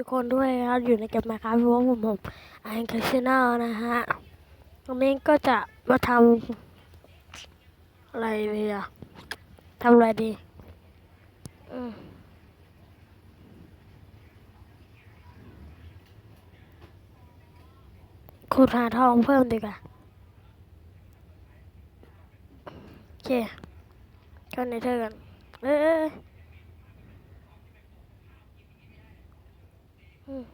ทุกคนด้วยครับอยู่ในเกมมาครับเพราะผมผมไอคาชแนลนะฮะวันนี้ก็จะมาทำอะไรดีอะทำอะไรดีอืมขุดหาทองเพิ่มดีกว่าโอเคเข้าในเธอกันเอ้ย อืม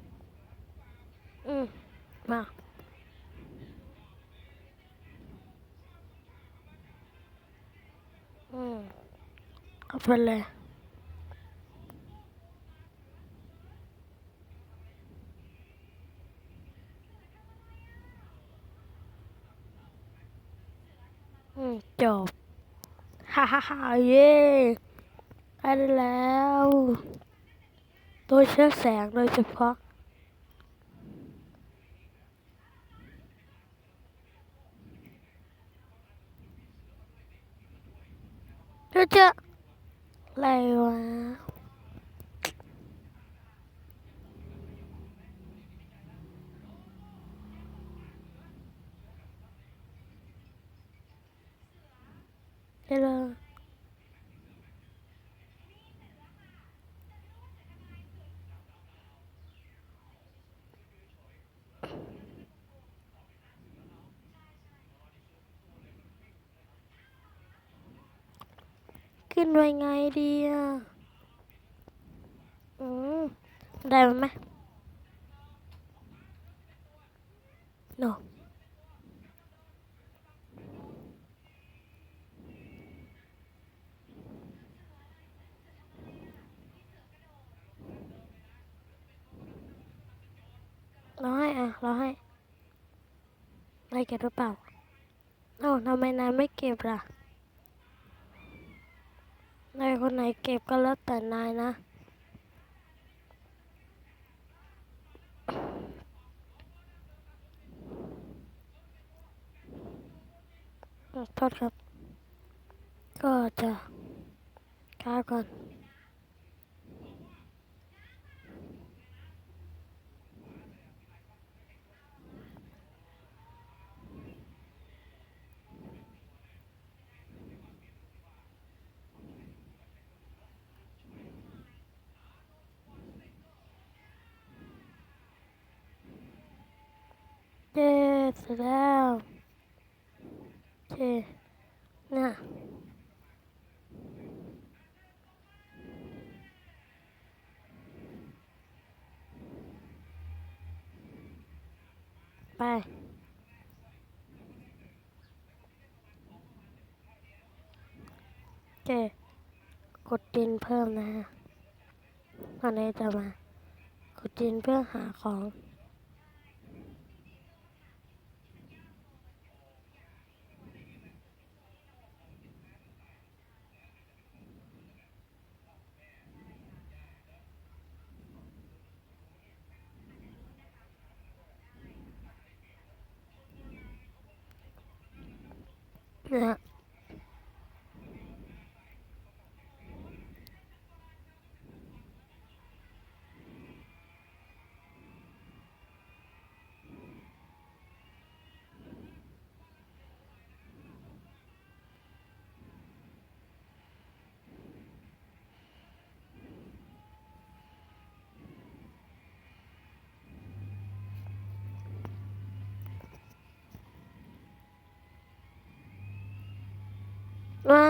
อืมมาอืมเอาไปเลยอืมจบ ฮ่าฮ่าฮ่าเย่ได้แล้ว โดยเชื่อแสงโดยเฉพาะ เจะเจออะไรวะ เดี๋ยวเรา ขึ้นไปไงดีอะอืมได้ไหม no เราให้อะเราให้นายเก็บหรือเปล่าเอ้าทำไมนายไม่เก็บล่ะ นายคนไหนเก็บก็แล้วแต่นายนะขอโทษครับ ก็จะค้าก่อน เย้เสร็จ แล้วโอเคน่ะไปโอเคกดดินเพิ่มนะฮะตอนนี้จะมากดดินเพื่อหาของ นะฮะ ไม่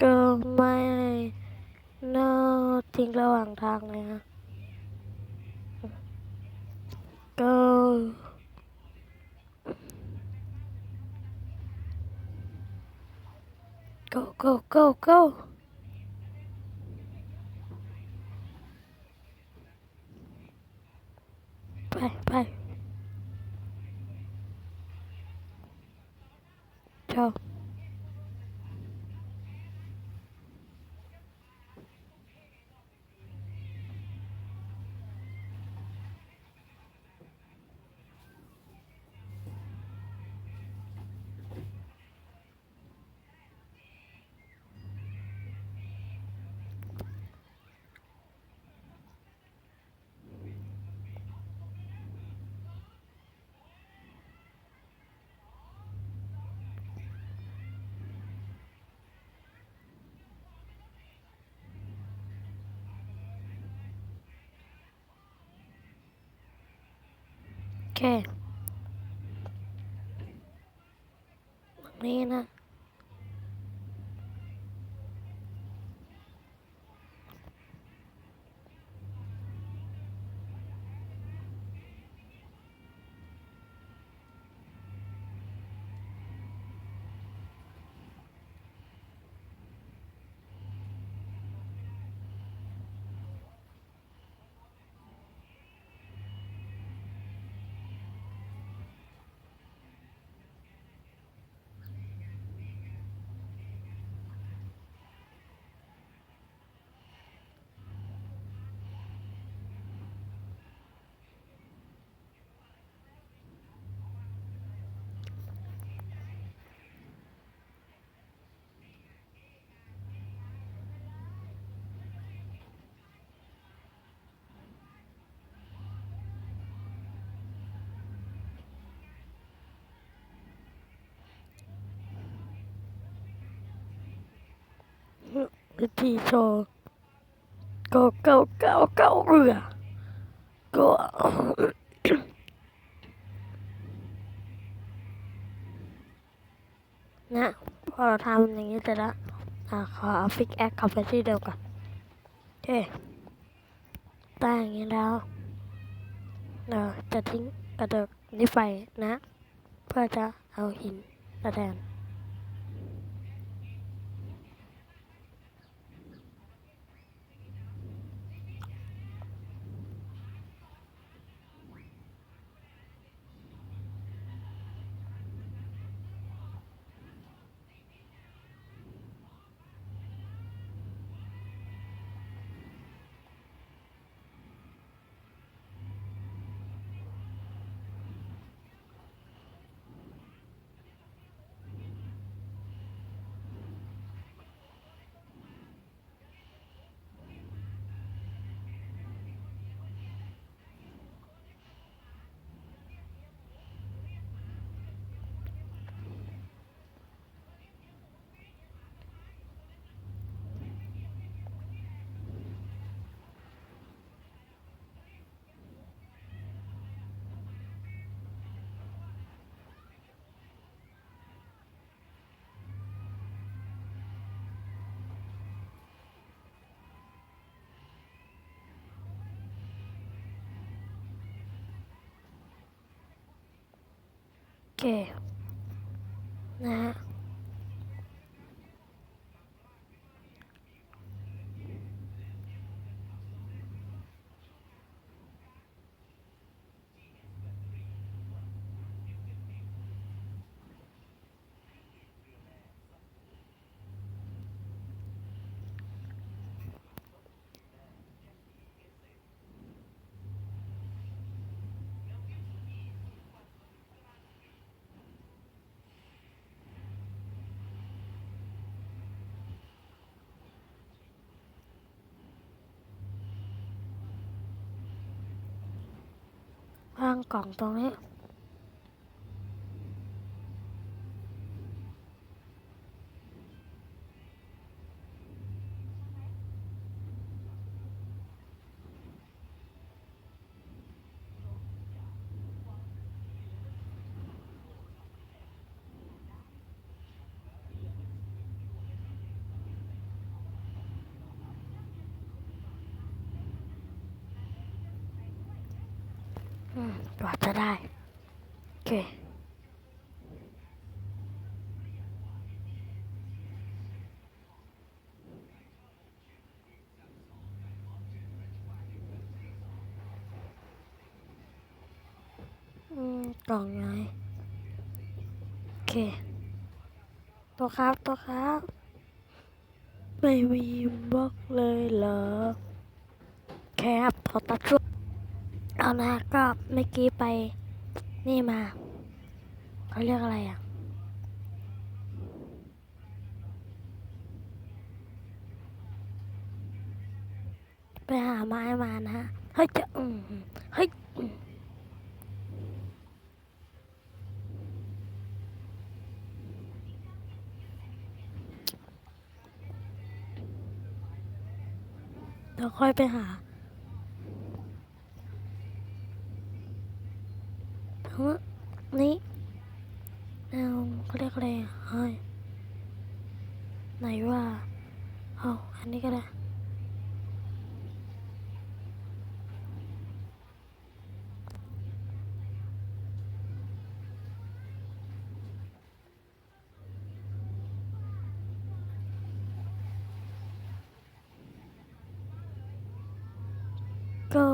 ก็ไม่นอทิ้งระหว่างทางเลยฮะก็ go go go go ไป ไปชอ บตรงนี้นะวิธีโชว์ก็เก้าเก้าเก้าเรือก็นะพอเราทำอย่างนี้เสร็จแล้วขอฟิกแอคกลับไปที่เดิมก่อนโอเคได้อย่างนี้แล้วเราจะทิ้งกระดิกนี้ไปนะ เพื่อจะเอาหินมาแทน โอางกล่องตรงนี้ อืมกว่าจะได้ โอเคกล่องไงโอเค ตัวครับ ตัวครับ ไม่มีบล็อกเลยเหรอแคบขอตัดชุด เอานะก็เมื่อกี้ไปนี่มาเขาเรียกอะไรอะ ไปหาไม้มานะฮะเฮ้ยจะอืมเฮ้ยเดี๋ยวค่อยไปหา เฮ้ยนี่เอาเขาเรียกอะไรอะเฮ้ยไหนว่าเอาอันนี้ก็ได้ ก็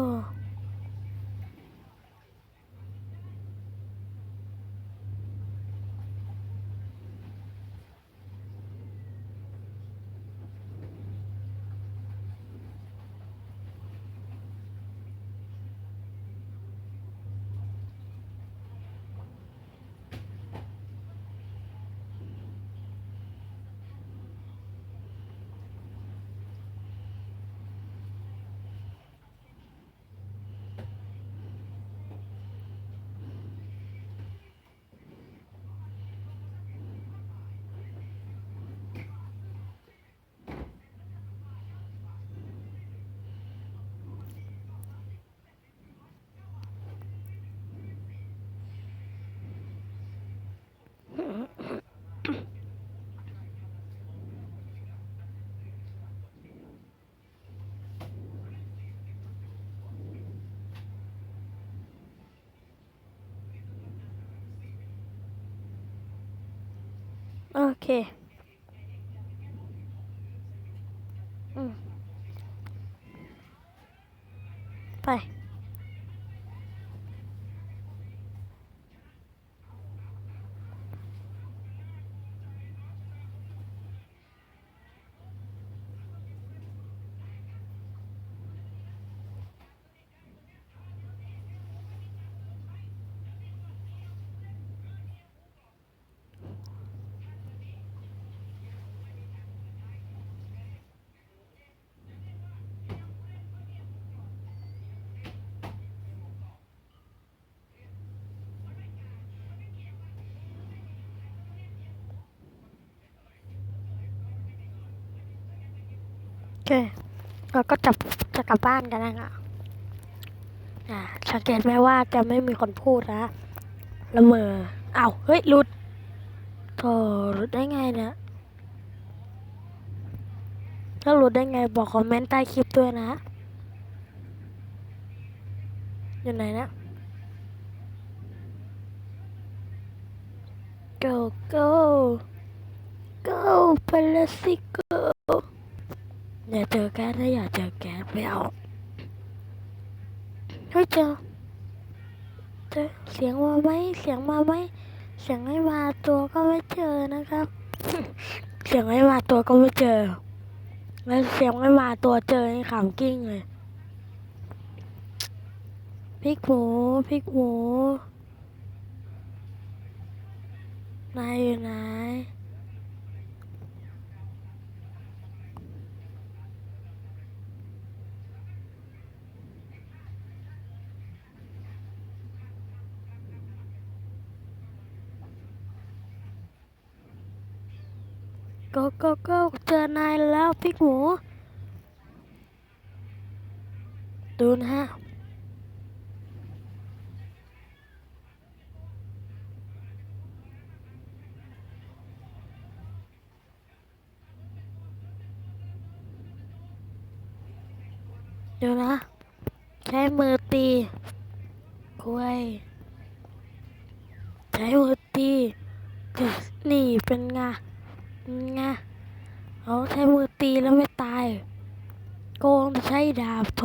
โอ เคอืมไป เคเราก็จับจะกลับบ้านกันนะคะอ่าสังเกตไหมว่าจะไม่มีคนพูดนะละเมอเอ้าเฮ้ยหลุดโธ่หลุดได้ไงเนี่ยถ้าหลุดได้ไงบอกคอมเมนต์ใต้คลิปด้วยนะ อยู่ไหนนะ go go go ไปเลยสิ go อย่าเจอแก๊สนะอย่าเจอแก๊สไม่เอาเฮ้ยเจอเจอเสียงมาไหมเสียงมาไหมเสียงไม่มาตัวก็ไม่เจอนะครับ เสียงไม่มาตัวก็ไม่เจอแล้วเสียงไม่มาตัวเจอนี่ขำกิ้งเลยพริกหมูพริกหมูนายอยู่ไหน ก็ก็ก็เจอนายแล้วพริกหมูดูนะฮะเดี๋ยวนะ ใช้มือตีกล้วยใช้มือตีนี่เป็นไง นไงเอาใช้มือตีแล้วไม่ตาย โกงใช้ดาบโถ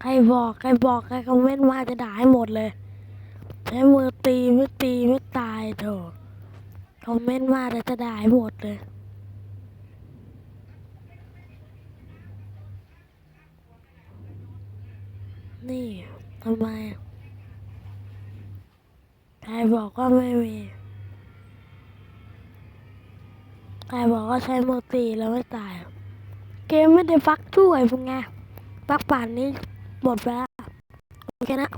ใครบอกใครบอกใครคอมเมนต์มาจะด่าให้หมดเลย ใช้มือตีไม่ตีไม่ตายโถคอมเมนต์มาแต่จะด่าให้หมดเลยนี่ทำไมใครบอกว่าไม่มี ใครบอกว่าใช้มือตีแล้วไม่ตาย เกมไม่ได้ฟักช่วยพวกไงฟักป่านนี้หมดไปแล้วโอเคนะ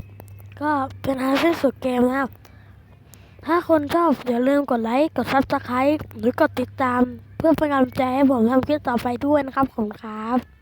ก็เป็นอันสิ้นสุดเกมแล้วถ้าคนชอบอย่าลืมกดไลค์กดซับสไครต์หรือกดติดตาม เพื่อเป็นกำลังใจให้ผมทำคลิปต่อไปด้วยนะครับผมครับ